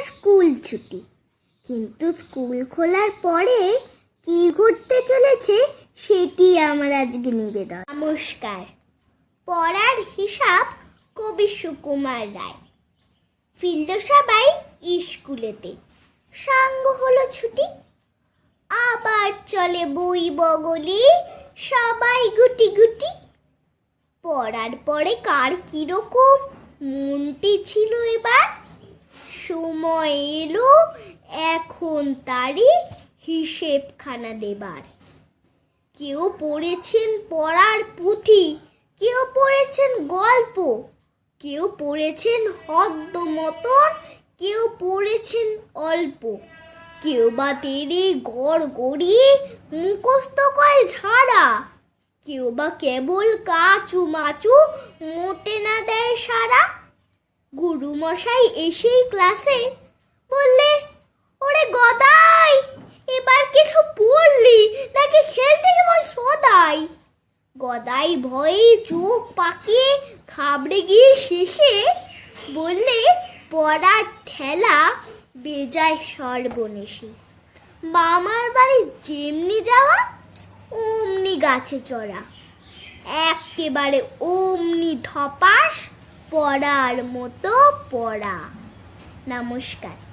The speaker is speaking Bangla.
স্কুল ছুটি। কিন্তু স্কুল খোলার পরে কি ঘটতে চলেছে সেটি আমার আজকে নিবেদন। নমস্কার। পড়ার হিসাব কবি সুকুমার রায়। ফিরল সবাই স্কুলেতে। সাঙ্গ হলো ছুটি। আবার চলে বই বগলি, সবাই গুটি গুটি। পড়ার পরে কার কীরকম মনটি ছিল এবার? সময় এলো, এখন তারই হিসেবখানা দেবার। কেউ পড়েছেন পড়ার পুঁথি, কেউ পড়েছেন গল্প, কেউ পড়েছেন হদ্দ মতন কেউ পড়েছেন অল্প। কেউ বা তেরে গড় গড়িয়ে মুখস্থ কয় ঝাড়া, কেউ বা কেবল কাচু মাচু মোটে না দেয় সারা গুরুমশাই এসেই ক্লাসে বললে, ওরে গদাই, এবার কিছু পড়লি নাকি খেলতে কেমন সদাই? গদাই ভয়ে চোখ পাকিয়ে খাবড়ে গিয়ে শেষে বললে, পড়ার ঠেলা বেজায় সর্বনেশে। মামার বাড়ি যেমনি যাওয়া, অমনি গাছে চড়া। একেবারে অমনি ধপাস পড়ার মতো পড়া। নমস্কার।